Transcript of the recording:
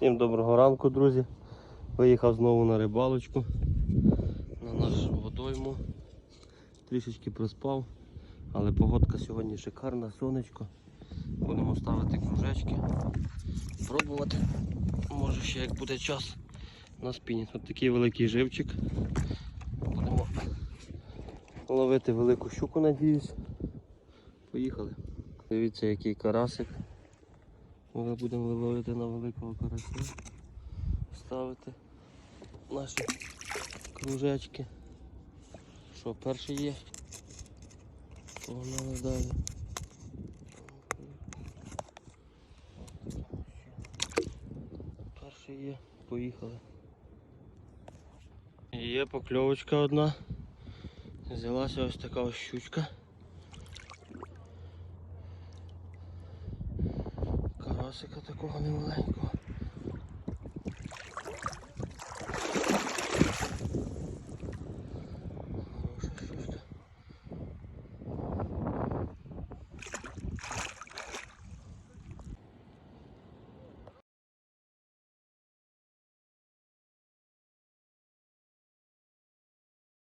Всім доброго ранку, друзі. Виїхав знову на рибалочку на нашу водойму. Трішечки проспав, але погодка сьогодні шикарна, сонечко. Будемо ставити кружечки, пробувати. Може ще як буде час на спінінг. Ось такий великий живчик. Будемо ловити велику щуку, надіюсь. Поїхали. Дивіться, який карасик. Ми будемо виловити на великого карася. Ставити наші кружечки. Що, перший є? Погнали далі. Перший є, поїхали. Є покльовочка одна. Взялася ось така ось щучка. Карасика такого немаленького.